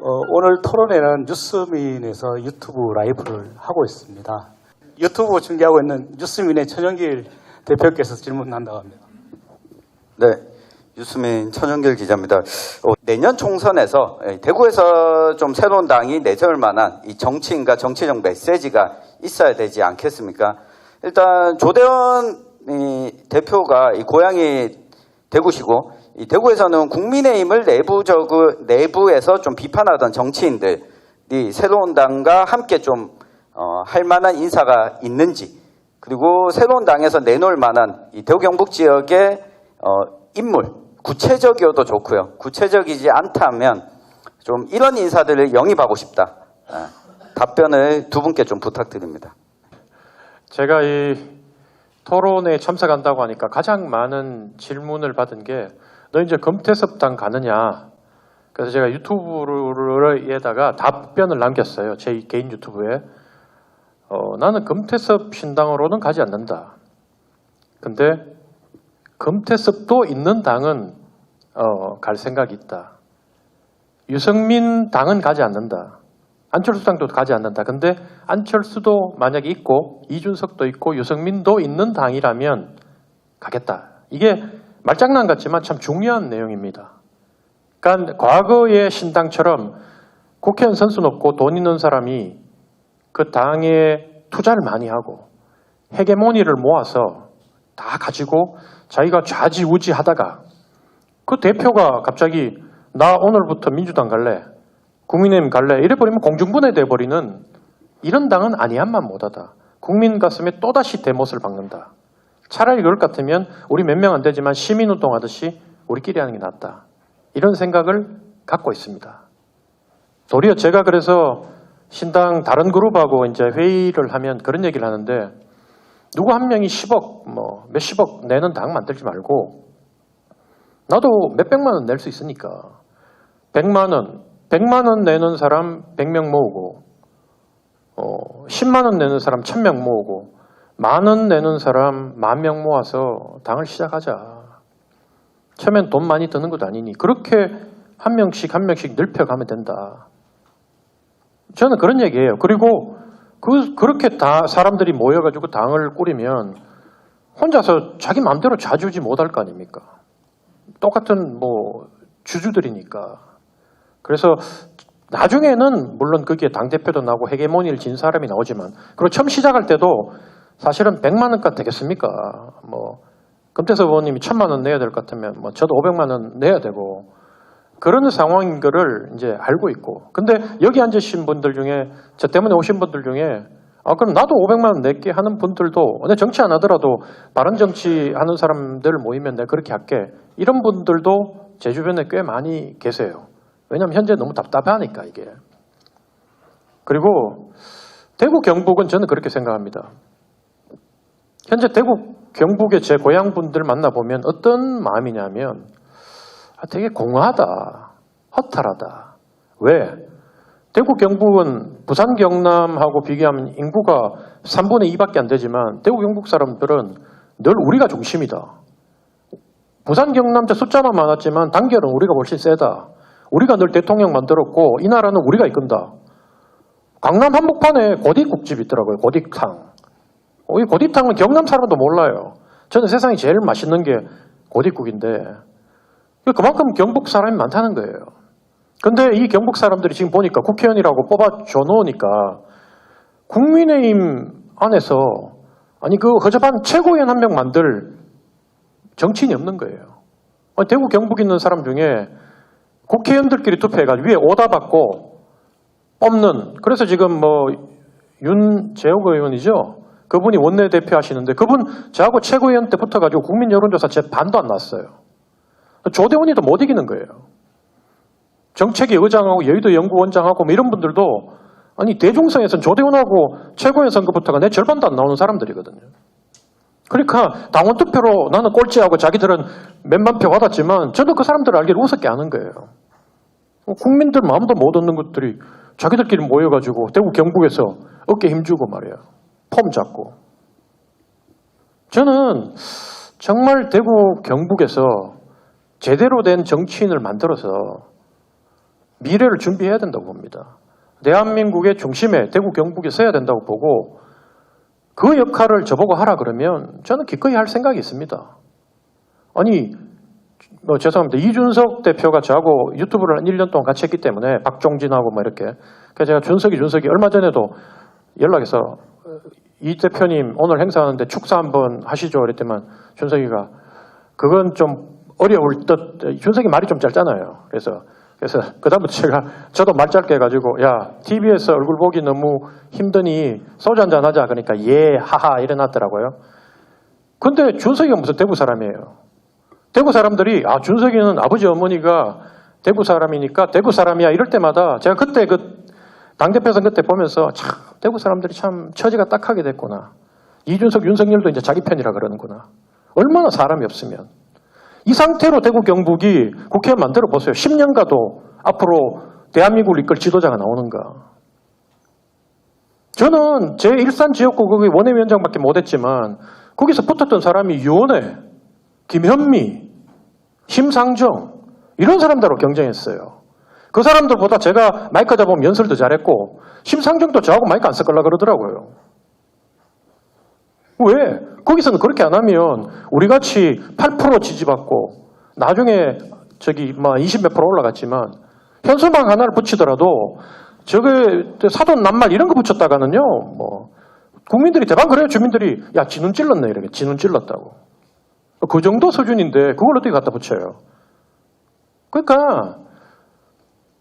어, 오늘 토론회는 뉴스민에서 유튜브 라이브를 하고 있습니다. 유튜브 중계하고 있는 뉴스민의 천영길 대표께서 질문한다고 합니다. 네, 유수민 천연길 기자입니다. 어, 내년 총선에서 예, 대구에서 좀 새로운 당이 내세울 만한 이 정치인과 정치적 메시지가 있어야 되지 않겠습니까? 일단 조대원 이 대표가 이 고향이 대구시고 이 대구에서는 국민의힘을 내부적 내부에서 좀 비판하던 정치인들이 새로운 당과 함께 좀 어, 할 만한 인사가 있는지 그리고 새로운 당에서 내놓을 만한 이 대구 경북 지역의 어, 인물 구체적이어도 좋고요. 구체적이지 않다면 좀 이런 인사들을 영입하고 싶다. 아, 답변을 두 분께 좀 부탁드립니다. 제가 이 토론에 참석한다고 하니까 가장 많은 질문을 받은 게 너 이제 금태섭당 가느냐. 그래서 제가 유튜브에다가 답변을 남겼어요. 제 개인 유튜브에. 어, 나는 금태섭 신당으로는 가지 않는다. 근데 금태섭도 있는 당은 어, 갈 생각이 있다. 유승민 당은 가지 않는다. 안철수 당도 가지 않는다. 근데 안철수도 만약에 있고 이준석도 있고 유승민도 있는 당이라면 가겠다. 이게 말장난 같지만 참 중요한 내용입니다. 그러니까 과거의 신당처럼 국회의원 선수 높고 돈 있는 사람이 그 당에 투자를 많이 하고 헤게모니를 모아서 다 가지고 자기가 좌지우지 하다가 그 대표가 갑자기 나 오늘부터 민주당 갈래 국민의힘 갈래 이래버리면 공중분해 돼버리는 이런 당은 아니한만 못하다. 국민 가슴에 또다시 대못을 박는다. 차라리 그럴 것 같으면 우리 몇 명 안 되지만 시민운동 하듯이 우리끼리 하는 게 낫다. 이런 생각을 갖고 있습니다. 도리어 제가 그래서 신당 다른 그룹하고 이제 회의를 하면 그런 얘기를 하는데 누구 한 명이 10억 뭐 몇십억 내는 당 만들지 말고 나도 몇백만 원 낼 수 있으니까 100만 원, 100만 원 내는 사람 100명 모으고 어, 10만 원 내는 사람 1000명 모으고 만 원 내는 사람 만 명 모아서 당을 시작하자. 처음엔 돈 많이 드는 것도 아니니 그렇게 한 명씩 한 명씩 넓혀가면 된다. 저는 그런 얘기예요. 그리고 그 그렇게 다 사람들이 모여가지고 당을 꾸리면 혼자서 자기 마음대로 좌주지 못할 거 아닙니까? 똑같은 뭐 주주들이니까. 그래서 나중에는 물론 그게 당 대표도 나고 헤게모니를 진 사람이 나오지만 그리고 처음 시작할 때도 사실은 100만 원까지 되겠습니까? 뭐 금태섭 의원님이 1000만 원 내야 될 것 같으면 뭐 저도 500만 원 내야 되고 그런 상황인 거를 이제 알고 있고 근데 여기 앉으신 분들 중에 저 때문에 오신 분들 중에 아 그럼 나도 500만 원 낼게 하는 분들도 내 정치 안 하더라도 바른 정치 하는 사람들 모이면 내가 그렇게 할게 이런 분들도 제 주변에 꽤 많이 계세요. 왜냐하면 현재 너무 답답하니까 이게. 그리고 대구 경북은 저는 그렇게 생각합니다. 현재 대구 경북의 제 고향 분들 만나보면 어떤 마음이냐면 아, 되게 공허하다, 허탈하다. 왜? 대구 경북은 부산 경남하고 비교하면 인구가 3분의 2밖에 안 되지만 대구 경북 사람들은 늘 우리가 중심이다. 부산 경남 때 숫자만 많았지만 단결은 우리가 훨씬 세다. 우리가 늘 대통령 만들었고 이 나라는 우리가 이끈다. 강남 한복판에 고딕국집 있더라고요. 고딕탕. 어, 이 고딕탕은 경남 사람도 몰라요. 저는 세상에 제일 맛있는 게 고딕국인데 그만큼 경북 사람이 많다는 거예요. 근데 이 경북 사람들이 지금 보니까 국회의원이라고 뽑아줘 놓으니까 국민의힘 안에서 아니 그 허접한 최고위원 한 명 만들 정치인이 없는 거예요. 대구 경북 있는 사람 중에 국회의원들끼리 투표해가지고 위에 오다 받고 뽑는 그래서 지금 뭐 윤재욱 의원이죠. 그분이 원내대표 하시는데 그분 저하고 최고위원 때 붙어가지고 국민 여론조사 제 반도 안 났어요. 조대원이도 못 이기는 거예요. 정책위 의장하고 여의도 연구원장하고 뭐 이런 분들도 아니 대중성에서는 조대원하고 최고위원 선거부터가 내 절반도 안 나오는 사람들이거든요. 그러니까 당원 투표로 나는 꼴찌하고 자기들은 몇만 표 받았지만 저도 그 사람들을 알기를 우습게 아는 거예요. 어, 국민들 마음도 못 얻는 것들이 자기들끼리 모여가지고 대구 경북에서 어깨 힘주고 말이야. 폼 잡고. 저는 정말 대구 경북에서 제대로 된 정치인을 만들어서 미래를 준비해야 된다고 봅니다. 대한민국의 중심에 대구 경북에 서야 된다고 보고 그 역할을 저보고 하라 그러면 저는 기꺼이 할 생각이 있습니다. 아니 뭐 죄송합니다. 이준석 대표가 저하고 유튜브를 한 1년 동안 같이 했기 때문에 박종진하고 뭐 이렇게 제가 준석이 준석이 얼마 전에도 연락해서 어, 이 대표님 오늘 행사하는데 축사 한번 하시죠 그랬더만 준석이가 그건 좀 어려울 듯 준석이 말이 좀 짧잖아요. 그래서 그래서 그다음부터 제가 저도 말 짧게 해가지고 야 TV에서 얼굴 보기 너무 힘드니 소주 한잔 하자 그러니까 예 하하 이래놨더라고요. 근데 준석이가 무슨 대구 사람이에요. 대구 사람들이 아 준석이는 아버지 어머니가 대구 사람이니까 대구 사람이야 이럴 때마다 제가 그때 그 당대표선 그때 보면서 참 대구 사람들이 참 처지가 딱하게 됐구나. 이준석 윤석열도 이제 자기 편이라 그러는구나. 얼마나 사람이 없으면 이 상태로 대구 경북이 국회 만들어 보세요. 10년 가도 앞으로 대한민국을 이끌 지도자가 나오는가. 저는 제 일산 지역구 거기 원내위원장밖에 못했지만 거기서 붙었던 사람이 유원회, 김현미, 심상정 이런 사람들하고 경쟁했어요. 그 사람들보다 제가 마이크 잡으면 연설도 잘했고 심상정도 저하고 마이크 안 섞으려 그러더라고요. 왜? 거기서는 그렇게 안 하면 우리 같이 8% 지지받고 나중에 저기 뭐20몇 프로 올라갔지만 현수막 하나를 붙이더라도 저게 사돈 낱말 이런 거 붙였다가는요 뭐 국민들이 대박 그래요 주민들이 야 지눈 찔렀네 이렇게 지눈 찔렀다고 그 정도 수준인데 그걸 어떻게 갖다 붙여요? 그러니까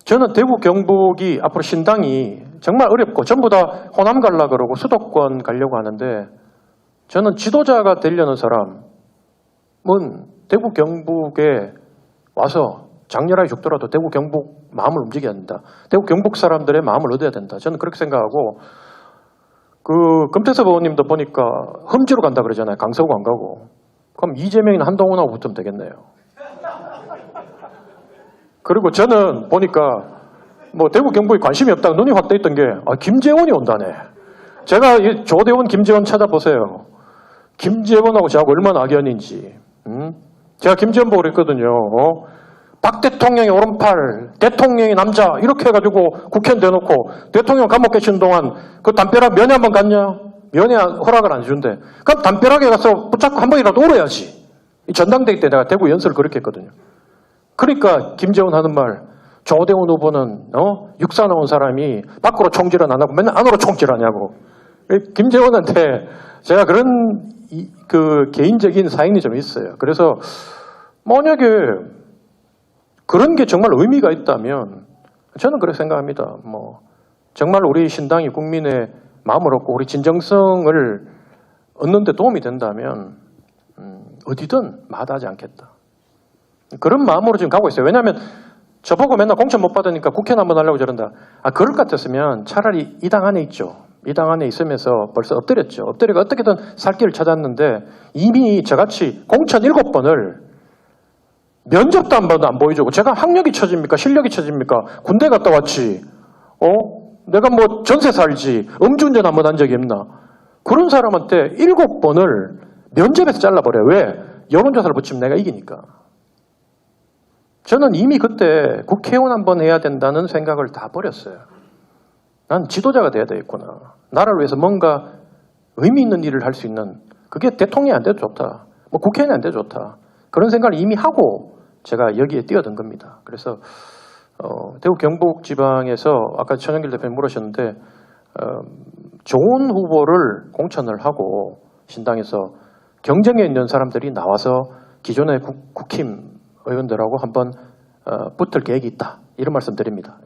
저는 대구 경북이 앞으로 신당이 정말 어렵고 전부 다 호남 갈라 그러고 수도권 가려고 하는데 저는 지도자가 되려는 사람은 대구 경북에 와서 장렬하게 죽더라도 대구 경북 마음을 움직여야 된다. 대구 경북 사람들의 마음을 얻어야 된다. 저는 그렇게 생각하고 그 금태섭 의원님도 보니까 험지로 간다 그러잖아요. 강서구 안 가고. 그럼 이재명이나 한동훈하고 붙으면 되겠네요. 그리고 저는 보니까 뭐 대구 경북에 관심이 없다가 눈이 확 떠있던 게 아, 김재원이 온다네. 제가 이 조대원 김재원 찾아보세요. 김재원하고 저하고 얼마나 악연인지. 음? 제가 김재원 보고 그랬거든요. 어? 박 대통령의 오른팔, 대통령의 남자 이렇게 해가지고 국회의원 대놓고 대통령 감옥 계신 동안 그 담벼락 면회 한번 갔냐? 면회 허락을 안 해준대. 그럼 담벼락에 가서 붙잡고 한 번이라도 울어야지. 이 전당대회 때 내가 대구 연설을 그렇게 했거든요. 그러니까 김재원 하는 말, 조대원 후보는 어? 육사 나온 사람이 밖으로 총질은 안 하고 맨날 안으로 총질하냐고. 김재원한테 제가 그런 이- 그 개인적인 사연이 좀 있어요. 그래서 만약에 그런 게 정말 의미가 있다면 저는 그렇게 생각합니다. 뭐 정말 우리 신당이 국민의 마음을 얻고 우리 진정성을 얻는 데 도움이 된다면 음, 어디든 마다하지 않겠다. 그런 마음으로 지금 가고 있어요. 왜냐하면 저보고 맨날 공천 못 받으니까 국회는 한번 하려고 저런다. 아, 그럴 것 같았으면 차라리 이 당 안에 있죠. 이 당 안에 있으면서 벌써 엎드렸죠. 엎드리고 어떻게든 살 길을 찾았는데 이미 저같이 공천 일곱 번을 면접도 한 번도 안 보여주고 제가 학력이 처집니까? 실력이 처집니까? 군대 갔다 왔지. 어? 내가 뭐 전세 살지. 음주운전 한 번 한 적이 없나? 그런 사람한테 일곱 번을 면접에서 잘라버려요. 왜? 여론조사를 붙이면 내가 이기니까. 저는 이미 그때 국회의원 한 번 해야 된다는 생각을 다 버렸어요. 난 지도자가 돼야 되겠구나. 나라를 위해서 뭔가 의미 있는 일을 할 수 있는 그게 대통령이 안 돼도 좋다. 뭐 국회의원이 안 돼도 좋다. 그런 생각을 이미 하고 제가 여기에 뛰어든 겁니다. 그래서 어, 대구 경북 지방에서 아까 천영길 대표님 물으셨는데 어, 좋은 후보를 공천을 하고 신당에서 경쟁에 있는 사람들이 나와서 기존의 국, 국힘 의원들하고 한번 어, 붙을 계획이 있다. 이런 말씀 드립니다.